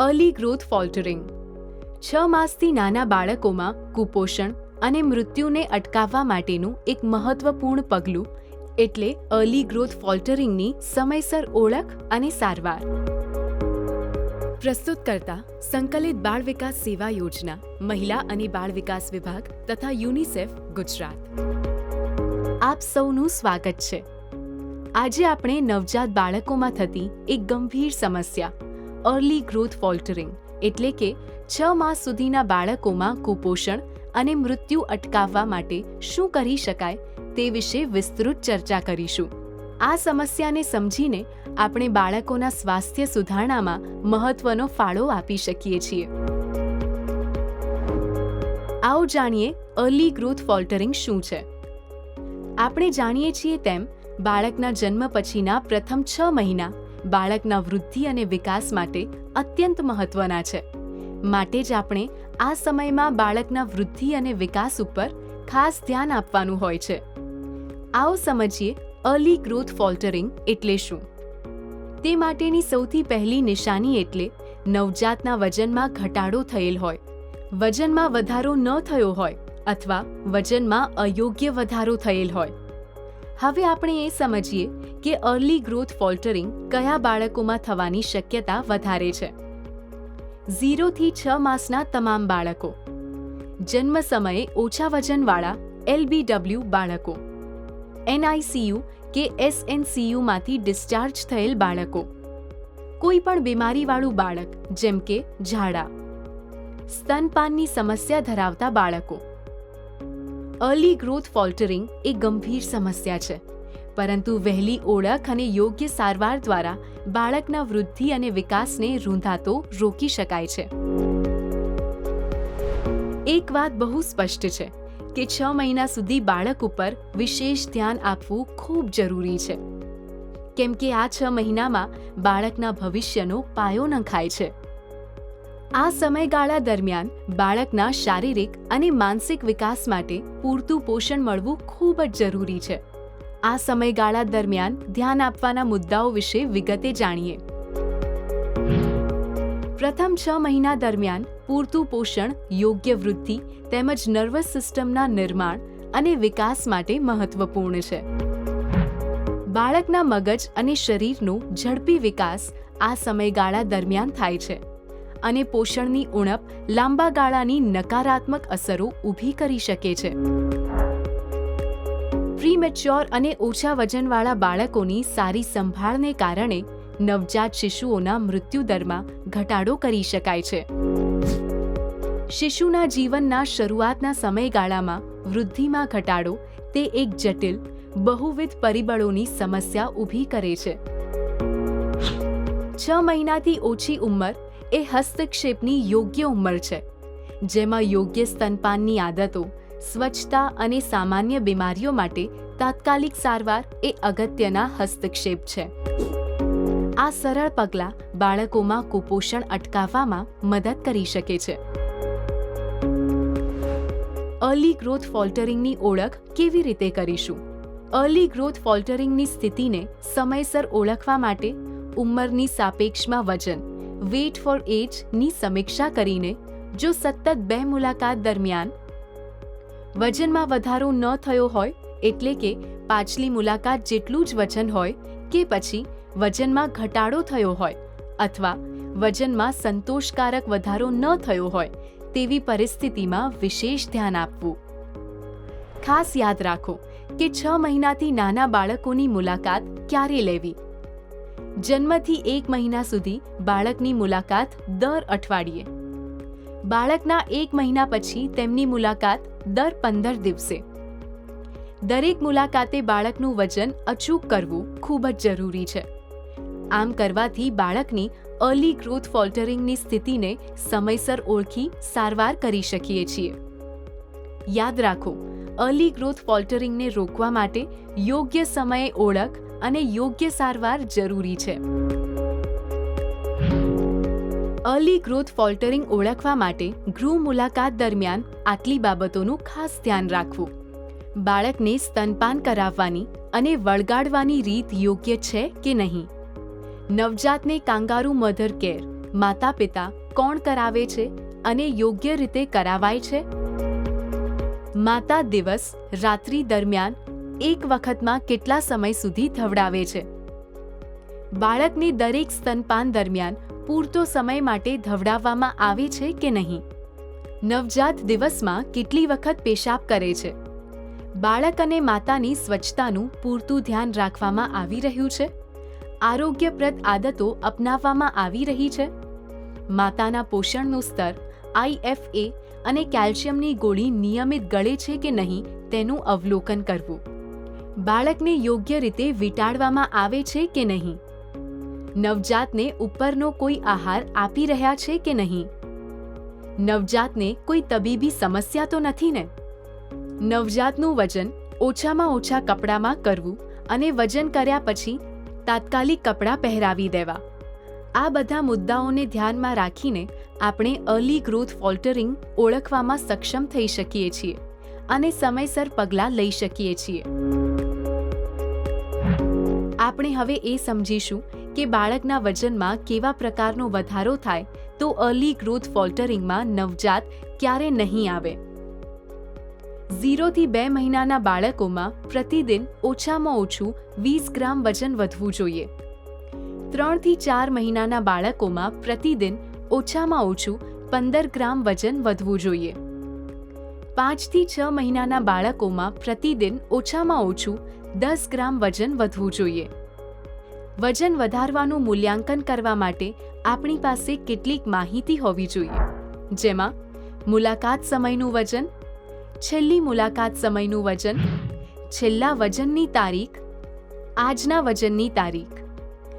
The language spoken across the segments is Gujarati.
અર્લી ગ્રોથ ફોલ્ટરિંગ છ માસથી નાના બાળકોમાં કુપોષણ અને મૃત્યુને અટકાવવા માટેનું એક મહત્વપૂર્ણ પગલું, એટલે અર્લી ગ્રોથ ફોલ્ટરિંગની સમયસર ઓળખ અને સારવાર. પ્રસ્તુત કરતા સંકલિત બાળ વિકાસ સેવા યોજના, મહિલા અને બાળ વિકાસ વિભાગ તથા યુનિસેફ, ગુજરાત. આપ સૌનું સ્વાગત છે. આજે આપણે નવજાત બાળકોમાં થતી એક ગંભીર સમસ્યા અર્લી ગ્રોથ ફોલ્ટરિંગ એટલે કે છ માસ સુધીના બાળકોમાં કુપોષણ અને મૃત્યુ અટકાવવા માટે શું કરી શકાય તે વિશે વિસ્તૃત ચર્ચા કરીશું. આ સમસ્યાને સમજીને આપણે બાળકોના સ્વાસ્થ્ય સુધારણામાં મહત્વનો ફાળો આપી શકીએ છીએ. આવો જાણીએ અર્લી ગ્રોથ ફોલ્ટરિંગ શું છે? આપણે જાણીએ છીએ તેમ, બાળકના જન્મ પછીના પ્રથમ છ મહિના બાળકના વૃદ્ધિ અને વિકાસ માટે અત્યંત મહત્વના છે. માટે જ આપણે આ સમયમાં બાળકના વૃદ્ધિ અને વિકાસ ઉપર ખાસ ધ્યાન આપવાનું હોય છે. આવો સમજીએ અર્લી ગ્રોથ ફોલ્ટરિંગ એટલે શું? તે માટેની સૌથી પહેલી નિશાની એટલે નવજાતના વજનમાં ઘટાડો થયેલ હોય. વજનમાં વધારો ન થયો હોય અથવા વજનમાં અયોગ્ય વધારો થયેલ હોય. હવે આપણે એ સમજીએ કે અર્લી ગ્રોથ ફોલ્ટરિંગ કયા બાળકોમાં થવાની શક્યતા વધારે છે. ઝીરોથી છ માસના તમામ બાળકો. જન્મ સમયે ઓછા વજનવાળા એલબીડબ્લ્યુ બાળકો. એનઆઈસીયુ કે એસએનસીયુમાંથી ડિસ્ચાર્જ થયેલ બાળકો. કોઈ પણ બીમારીવાળું બાળક, જેમ કે ઝાડા. સ્તનપાનની સમસ્યા ધરાવતા બાળકો. અર્લી ગ્રોથ ફોલ્ટરિંગ એ ગંભીર સમસ્યા છે. પરંતુ વહેલી ઓળખ અને યોગ્ય સારવાર દ્વારા બાળકના વૃદ્ધિ અને વિકાસને રૂંધાતો રોકી શકાય છે. એક વાત બહુ સ્પષ્ટ છે કે છ મહિના સુધી બાળક ઉપર વિશેષ ધ્યાન આપવું ખૂબ જરૂરી છે. કેમ કે આ છ મહિનામાં બાળકના ભવિષ્યનો પાયો નંખાય છે. આ સમયગાળા દરમિયાન બાળકના શારીરિક અને માનસિક વિકાસ માટે પૂરતું પોષણ મળવું ખૂબ જ જરૂરી છે. આ સમયગાળા દરમિયાન ધ્યાન આપવાના મુદ્દાઓ વિશે વિગતે જાણીએ. પ્રથમ છ મહિના દરમિયાન પૂરતું પોષણ, યોગ્ય વૃદ્ધિ તેમજ નર્વસ સિસ્ટમના નિર્માણ અને વિકાસ માટે મહત્વપૂર્ણ છે. બાળકના મગજ અને શરીરનો ઝડપી વિકાસ આ સમયગાળા દરમિયાન થાય છે. અને પોષણની ઉણપ લાંબા ગાળાની નકારાત્મક અસરો ઊભી કરી શકે છે. પ્રીમેચ્યોર અને ઓછા વજનવાળા બાળકોની સારી સંભાળને કારણે નવજાત શિશુઓના મૃત્યુદરમાં ઘટાડો કરી શકાય છે. શિશુના જીવનના શરૂઆતના સમયગાળામાં વૃદ્ધિમાં ઘટાડો તે એક જટિલ, બહુવિધ પરિબળોની સમસ્યા ઊભી કરે છે. છ મહિનાથી ઓછી ઉંમર એ હસ્તક્ષેપની યોગ્ય ઉંમર છે, જેમાં યોગ્ય સ્તનપાનની આદતો, સ્વચ્છતા અને સામાન્ય બીમારીઓ માટે તાત્કાલિક સારવાર એ અગત્યના હસ્તક્ષેપ છે. આ સરળ પગલાં બાળકોમાં કુપોષણ અટકાવવામાં મદદ કરી શકે છે. અર્લી ગ્રોથ ફોલ્ટરિંગની ઓળખ કેવી રીતે કરીશું? અર્લી ગ્રોથ ફોલ્ટરિંગની સ્થિતિને સમયસર ઓળખવા માટે ઉંમરની સાપેક્ષમાં વજન વેટ ફોર એજની સમીક્ષા કરીને જો સતત બે મુલાકાત દરમિયાન વજનમાં વધારો ન થયો હોય, એટલે કે પાછલી મુલાકાત જેટલું જ વજન હોય કે પછી વજનમાં ઘટાડો થયો હોય અથવા વજનમાં સંતોષકારક વધારો ન થયો હોય, તેવી પરિસ્થિતિમાં વિશેષ ધ્યાન આપવું. ખાસ યાદ રાખો કે છ મહિનાથી નાના બાળકોની મુલાકાત ક્યારે લેવી? જન્મથી એક મહિના સુધી બાળકની મુલાકાત દર અઠવાડિયે. બાળકના એક મહિના પછી તેમની મુલાકાત દર પંદર દિવસે. દરેક મુલાકાતે બાળકનું વજન અચૂક કરવું ખૂબ જ જરૂરી છે. આમ કરવાથી બાળકની અર્લી ગ્રોથ ફોલ્ટરિંગની સ્થિતિને સમયસર ઓળખી સારવાર કરી શકીએ છીએ. યાદ રાખો અર્લી ગ્રોથ ફોલ્ટરિંગને રોકવા માટે યોગ્ય સમયે ઓળખ અને યોગ્ય સારવાર જરૂરી છે. અર્લી ગ્રોથ ફોલ્ટરિંગ ઓળખવા માટે ગૃહ મુલાકાત દરમિયાન આટલી બાબતોનું ખાસ ધ્યાન રાખવું. બાળકને સ્તનપાન કરાવવાની અને વળગાડવાની રીત યોગ્ય છે કે નહીં? નવજાતને કાંગારૂ મધર કેર માતા પિતા કોણ કરાવે છે અને યોગ્ય રીતે કરાવાય છે? માતા દિવસ, રાત્રિ દરમિયાન એક વખતમાં કેટલા સમય સુધી ધવડાવે છે? બાળકને દરેક સ્તનપાન દરમિયાન પૂરતો સમય માટે ધવડાવવામાં આવે છે કે નહીં? નવજાત દિવસમાં કેટલી વખત પેશાબ કરે છે? બાળક અને માતાની સ્વચ્છતાનું પૂરતું ધ્યાન રાખવામાં આવી રહ્યું છે? આરોગ્યપ્રદ આદતો અપનાવવામાં આવી રહી છે? માતાના પોષણનું સ્તર આઈએફએ અને કેલ્શિયમની ગોળી નિયમિત ગળે છે કે નહીં તેનું અવલોકન કરવું. બાળકને યોગ્ય રીતે વીંટાળવામાં આવે છે કે નહીં? નવજાતને ઉપરનો કોઈ આહાર આપી રહ્યા છે કે નહીં? નવજાતને કોઈ તબીબી સમસ્યા તો નથી ને? નવજાતનું વજન ઓછામાં ઓછા કપડામાં કરવું અને વજન કર્યા પછી તાત્કાલિક કપડાં પહેરાવી દેવા. આ બધા મુદ્દાઓને ધ્યાનમાં રાખીને આપણે અર્લી ગ્રોથ ફોલ્ટરિંગ ઓળખવામાં સક્ષમ થઈ શકીએ છીએ અને સમયસર પગલાં લઈ શકીએ છીએ. આપણે હવે એ સમજીશું કે બાળકના વજનમાં કેવા પ્રકારનો વધારો થાય તો અર્લી ગ્રોથ ફોલ્ટરિંગમાં નવજાત ક્યારે નહીં આવે. ઝીરોથી બે મહિનાના બાળકોમાં પ્રતિદિન ઓછામાં ઓછું વીસ ગ્રામ વજન વધવું જોઈએ. ત્રણથી ચાર મહિનાના બાળકોમાં પ્રતિદિન ઓછામાં ઓછું પંદર ગ્રામ વજન વધવું જોઈએ. પાંચથી છ મહિનાના બાળકોમાં પ્રતિદિન ઓછામાં ઓછું દસ ગ્રામ વજન વધવું જોઈએ. વજન વધારવાનું મૂલ્યાંકન કરવા માટે આપણી પાસે કેટલીક માહિતી હોવી જોઈએ. જેમાં, મુલાકાત સમયનું વજન, છેલ્લી મુલાકાત સમયનું વજન, છેલ્લા વજનની તારીખ, આજના વજનની તારીખ.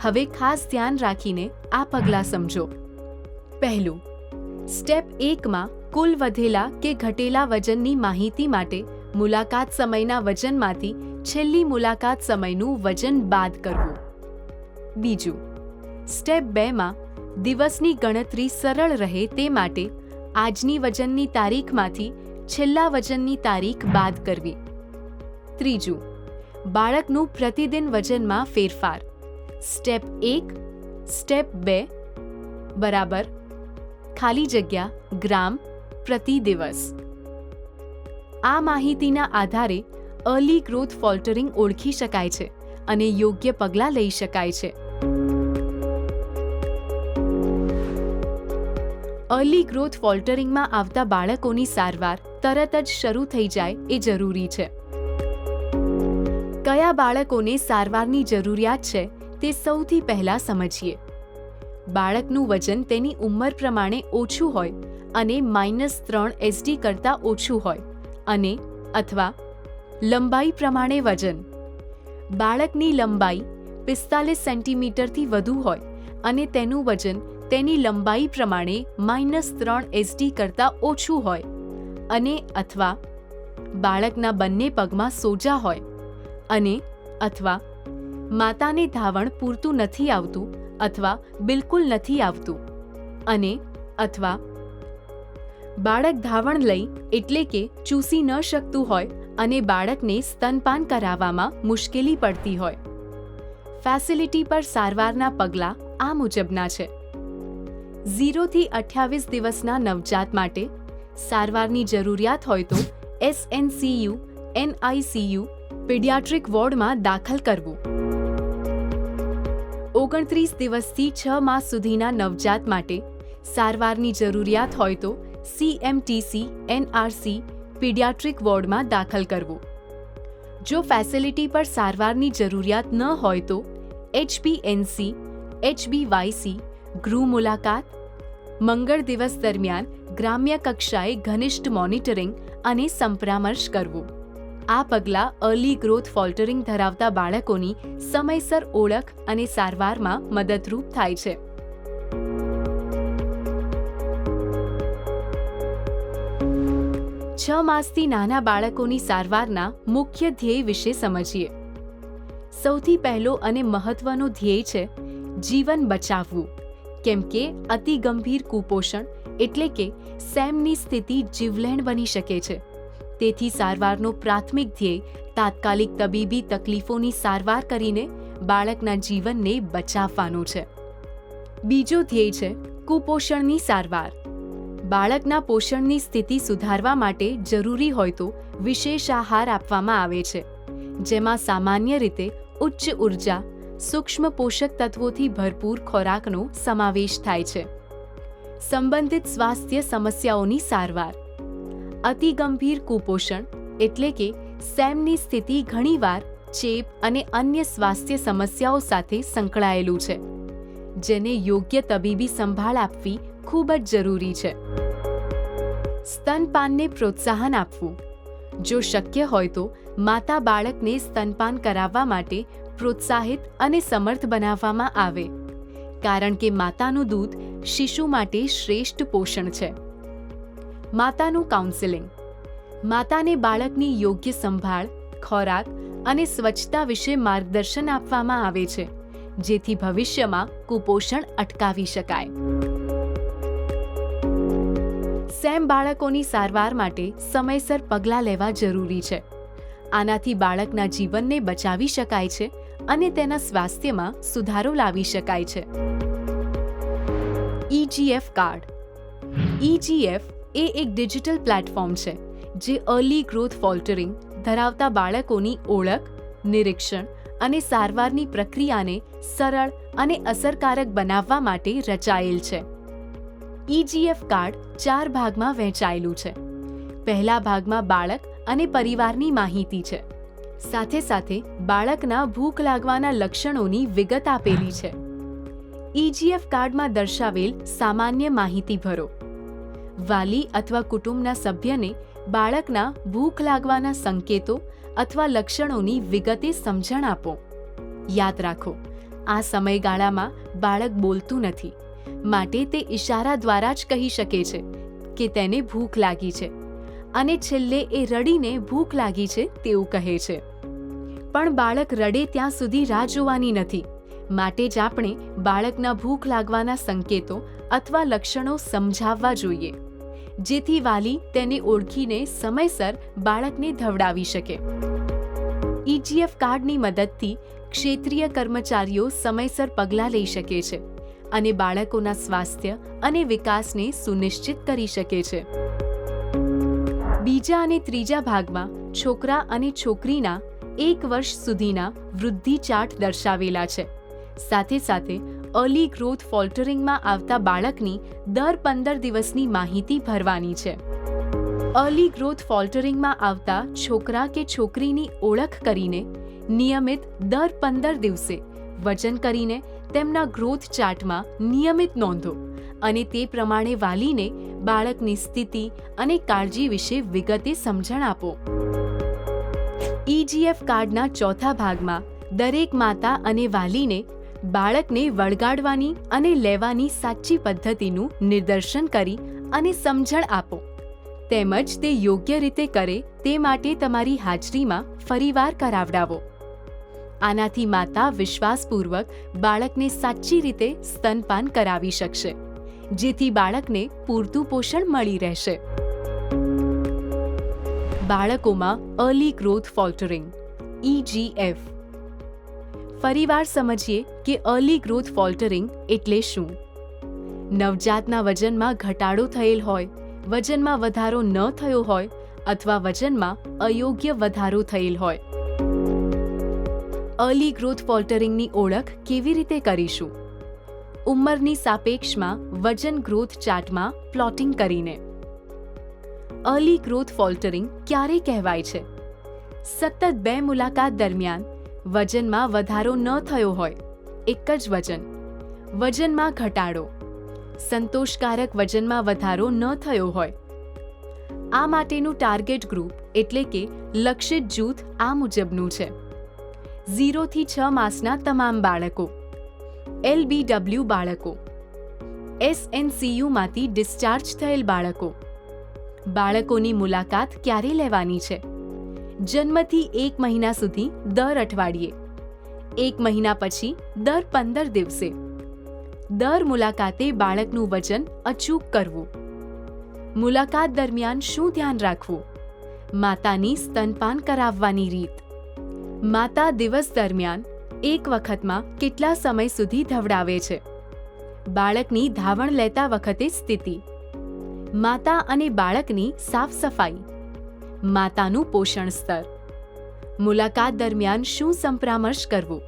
હવે ખાસ ધ્યાન રાખીને આ પગલાં સમજો. પહેલું, સ્ટેપ એકમાં કુલ વધેલા કે ઘટેલા વજનની માહિતી માટે મુલાકાત સમયના વજનમાંથી છેલ્લી મુલાકાત સમયનું વજન બાદ કરવું. બીજું, સ્ટેપ બેમાં દિવસની ગણતરી સરળ રહે તે માટે આજની વજનની તારીખમાંથી છેલ્લા વજનની તારીખ બાદ કરવી. ત્રીજું, બાળકનું પ્રતિદિન વજનમાં ફેરફાર. સ્ટેપ એક, સ્ટેપ બે, બરાબર, ખાલી જગ્યા, ગ્રામ, પ્રતિ દિવસ. આ માહિતીના આધારે અર્લી ગ્રોથ ફોલ્ટરિંગ ઓળખી શકાય છે અને યોગ્ય પગલાં લઈ શકાય છે. અર્લી ગ્રોથ ફોલ્ટરિંગમાં આવતા બાળકોની સારવાર તરત જ શરૂ થઈ જાય એ જરૂરી છે. કયા બાળકોને સારવારની જરૂરિયાત છે તે સૌથી પહેલા સમજીએ. બાળકનું વજન તેની ઉંમર પ્રમાણે ઓછું હોય અને માઇનસ ત્રણ એસડી કરતાં ઓછું હોય અને અથવા લંબાઈ પ્રમાણે વજન. બાળકની લંબાઈ પિસ્તાલીસ સેન્ટીમીટરથી વધુ હોય અને તેનું વજન તેની લંબાઈ પ્રમાણે માઇનસ ત્રણ એસડી કરતાં ઓછું હોય અને અથવા બાળકના બંને પગમાં સોજા હોય અને અથવા માતાને ધાવણ પૂરતું નથી આવતું અથવા બિલકુલ નથી આવતું અને અથવા બાળક ધાવણ લઈ એટલે કે ચૂસી ન શકતું હોય અને બાળકને સ્તનપાન કરાવવામાં મુશ્કેલી પડતી હોય. ફેસિલિટી પર સારવારના પગલાં આ મુજબના છે. ઝીરોથી અઠ્યાવીસ દિવસના નવજાત માટે સારવારની જરૂરિયાત હોય તો એસએનસીયુ એનઆઈસીયુ પીડિયાટ્રિક વોર્ડમાં દાખલ કરવું. ઓગણત્રીસ દિવસથી છ માસ સુધીના નવજાત માટે સારવારની જરૂરિયાત હોય તો સીએમટીસી એનઆરસી પીડિયાટ્રિક વોર્ડમાં દાખલ કરવું. જો ફેસિલિટી પર સારવારની જરૂરિયાત ન હોય તો એચપીએનસી એચબીવાયસી ગૃહ મુલાકાત, મંગળ દિવસ દરમિયાન ગ્રામ્ય કક્ષાએ ઘનિષ્ઠ મોનિટરિંગ અને સંપરામર્શ કરવું. આ પગલાં અર્લી ગ્રોથ ફોલ્ટરિંગ ધરાવતા બાળકોની સમયસર ઓળખ અને સારવારમાં મદદરૂપ થાય છે. છ માસથી નાના બાળકોની સારવારના મુખ્ય ધ્યેય વિશે સમજીએ. સૌથી પહેલો અને મહત્વનો ધ્યેય છે જીવન બચાવવું. કેમ કે અતિ ગંભીર કુપોષણ એટલે કે સેમની સ્થિતિ જીવલેણ બની શકે છે. તેથી સારવારનો પ્રાથમિક ધ્યેય તાત્કાલિક તબીબી તકલીફોની સારવાર કરીને બાળકના જીવનને બચાવવાનો છે. બીજો ધ્યેય છે કુપોષણની સારવાર. બાળકના પોષણની સ્થિતિ સુધારવા માટે જરૂરી હોય તો વિશેષ આહાર આપવામાં આવે છે. જેમાં સામાન્ય રીતે ઉચ્ચ ઊર્જા, સૂક્ષ્મ પોષક તત્વોથી ભરપૂર ખોરાકનો સમાવેશ થાય છે. સંબંધિત સ્વાસ્થ્ય સમસ્યાઓની સારવાર. અતિ ગંભીર કુપોષણ એટલે કે સેમની સ્થિતિ ઘણીવાર ચેપ અને અન્ય સ્વાસ્થ્ય સમસ્યાઓ સાથે સંકળાયેલું છે, જેને યોગ્ય તબીબી સંભાળ આપવી ખૂબ જ જરૂરી છે. સ્તનપાનને પ્રોત્સાહન આપવું. જો શક્ય હોય તો માતા બાળકને સ્તનપાન કરાવવા માટે પ્રોત્સાહિત અને સમર્થ બનાવવામાં આવે. કારણ કે માતાનું દૂધ શિશુ માટે શ્રેષ્ઠ પોષણ છે. માતાનું કાઉન્સેલિંગ માતાને બાળકની યોગ્ય સંભાળ, ખોરાક અને સ્વચ્છતા વિશે માર્ગદર્શન આપવામાં આવે છે, જેથી ભવિષ્યમાં કુપોષણ અટકાવી શકાય. સેમ બાળકોની સારવાર માટે સમયસર પગલાં લેવા જરૂરી છે. આનાથી બાળકના જીવનને બચાવી શકાય છે અને તેના સ્વાસ્થ્યમાં સુધારો લાવી શકાય છે. ઈજીએફ કાર્ડ. ઈજીએફ એ એક ડિજિટલ પ્લેટફોર્મ છે, જે અર્લી ગ્રોથ ફોલ્ટરિંગ, ધરાવતા બાળકોની ઓળખ, નિરીક્ષણ અને સારવારની પ્રક્રિયાને સરળ અને અસરકારક બનાવવા માટે રચાયેલ છે. ઈજીએફ કાર્ડ ચાર ભાગમાં વહેંચાયેલું છે. પહેલા ભાગમાં બાળક અને પરિવારની માહિતી છે. સાથે સાથે બાળકના ભૂખ લાગવાના લક્ષણોની વિગત આપેલી છે. ઈજીએફ કાર્ડમાં દર્શાવેલ સામાન્ય માહિતી ભરો. વાલી અથવા કુટુંબના સભ્યને બાળકના ભૂખ લાગવાના સંકેતો અથવા લક્ષણોની વિગતે સમજણ આપો. યાદ રાખો, આ સમયગાળામાં બાળક બોલતું નથી. માટે તે ઇશારા દ્વારા જ કહી શકે છે કે તેને ભૂખ લાગી છે અને છેલ્લે એ રડીને ભૂખ લાગી છે તેવું કહે છે. પણ બાળક રડે ત્યાં સુધી રાહ જોવાની નથી. માટે જ આપણે બાળકના ભૂખ લાગવાના સંકેતો અથવા લક્ષણો સમજાવવા જોઈએ. જેથી વાલી તેને ઓળખીને સમયસર બાળકને ધવડાવી શકે. ઈજીએફ કાર્ડની મદદથી ક્ષેત્રીય કર્મચારીઓ સમયસર પગલાં લઈ શકે છે. અને બાળકોના સ્વાસ્થ્ય અને વિકાસને સુનિશ્ચિત કરી શકે છે. બીજા અને ત્રીજા ભાગમાં છોકરા અને છોકરીના એક વર્ષ સુધીના વૃદ્ધિ ચાર્ટ દર્શાવેલા છે. સાથે સાથે અર્લી ગ્રોથ ફોલ્ટરિંગમાં આવતા બાળકની દર પંદર દિવસની માહિતી ભરવાની છે. અર્લી ગ્રોથ ફોલ્ટરિંગમાં આવતા છોકરા કે છોકરીની ઓળખ કરીને નિયમિત દર પંદર દિવસે વજન કરીને તેમના ગ્રોથ ચાર્ટમાં નિયમિત નોંધો અને તે પ્રમાણે વાલીને બાળકની સ્થિતિ અને કાળજી વિશે વિગતે સમજણ આપો. ઈજીએફ કાર્ડના ચોથા ભાગમાં દરેક માતા અને વાલીને બાળકને વળગાડવાની અને લેવાની સાચી પદ્ધતિનું નિદર્શન કરી અને સમજણ આપો. તેમજ તે યોગ્ય રીતે કરે તે માટે તમારી હાજરીમાં ફરીવાર કરાવડાવો. આનાથી માતા વિશ્વાસપૂર્વક બાળકને સાચી રીતે સ્તનપાન કરાવી શકશે, જેથી બાળકને પૂરતું પોષણ મળી રહેશે. બાળકોમાં અર્લી ગ્રોથ ફોલ્ટરિંગ ઈજીએફ ફરીવાર સમજીએ કે અર્લી ગ્રોથ ફોલ્ટરિંગ એટલે શું? નવજાતના વજનમાં ઘટાડો થયેલ હોય, વજનમાં વધારો ન થયો હોય અથવા વજનમાં અયોગ્ય વધારો થયેલ હોય. અર્લી ગ્રોથ ફોલ્ટરિંગની ઓળખ કેવી રીતે કરીશું? ઉંમરની સાપેક્ષમાં વજન ગ્રોથ ચાર્ટમાં પ્લોટિંગ કરીને. અર્લી ગ્રોથ ફોલ્ટરિંગ ક્યારે કહેવાય છે? સતત બે મુલાકાત દરમિયાન વજનમાં વધારો ન થયો હોય, એક જ વજન. વજનમાં ઘટાડો. સંતોષકારક વજનમાં વધારો ન થયો હોય. આ માટેનું ટાર્ગેટ ગ્રુપ એટલે કે લક્ષિત જૂથ આ મુજબનું છે. ઝીરોથી છ માસના તમામ બાળકો. એલબીડબલ્યુ બાળકો. એસએનસીયુમાંથી ડિસ્ચાર્જ થયેલ બાળકો. બાળકોની મુલાકાત ક્યારે લેવાની છે? જન્મથી એક મહિના સુધી દર અઠવાડિયે. એક મહિના પછી દર પંદર દિવસે. દર મુલાકાતે બાળકનું વજન અચૂક કરવું. મુલાકાત દરમિયાન શું ધ્યાન રાખવું? માતાની સ્તનપાન કરાવવાની રીત. માતા દિવસ દરમિયાન એક વખતમાં કેટલા સમય સુધી ધવડાવે છે? બાળકની ધાવણ લેતા વખતે સ્થિતિ. માતા અને બાળકની સાફ સફાઈ. માતાનું પોષણ સ્તર. મુલાકાત દરમિયાન શું સંપરામર્શ કરવું?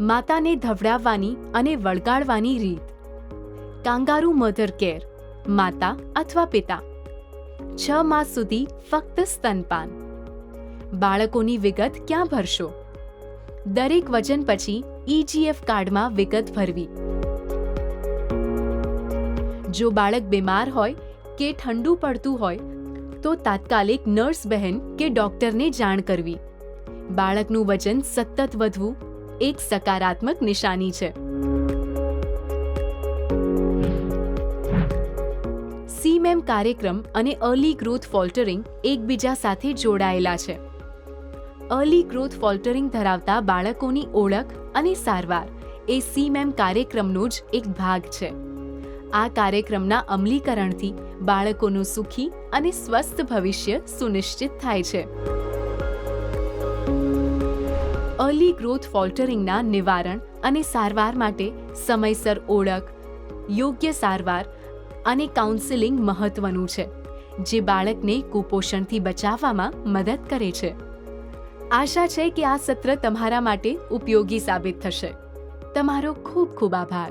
માતાને ધવડાવવાની અને વળગાડવાની રીત. કાંગારુ મધર કેર, માતા અથવા પિતા. છ માસ સુધી ફક્ત સ્તનપાન. બાળકોની વિગત ક્યાં ભરશો? દરેક વચન પછી ઈજીએફ કાર્ડમાં વિગત ભરવી. જો બાળક બીમાર હોય કે ઠંડુ પડતું હોય, તો તાત્કાલિક નર્સ બહેન કે ડોક્ટરને જાણ કરવી. બાળકનું વજન સતત વધવું એક સકારાત્મક નિશાની છે. સીમેમ કાર્યક્રમ અને અર્લી ગ્રોથ ફોલ્ટરિંગ એકબીજા સાથે જોડાયેલા છે. અર્લી ગ્રોથ ફોલ્ટરિંગ ધરાવતા બાળકોની ઓળખ અને સારવાર એ સીમેમ કાર્યક્રમનો જ એક ભાગ છે. આ કાર્યક્રમના અમલીકરણથી બાળકોનું સુખી અને સ્વસ્થ ભવિષ્ય સુનિશ્ચિત થાય છે. અર્લી ગ્રોથ ફોલ્ટરિંગના નિવારણ અને સારવાર માટે સમયસર ઓળખ, યોગ્ય સારવાર અને કાઉન્સેલિંગ મહત્વનું છે, જે બાળકને કુપોષણથી બચાવવામાં મદદ કરે છે. આશા છે કે આ સત્ર તમારા માટે ઉપયોગી સાબિત થશે. તમારો ખૂબ ખૂબ આભાર.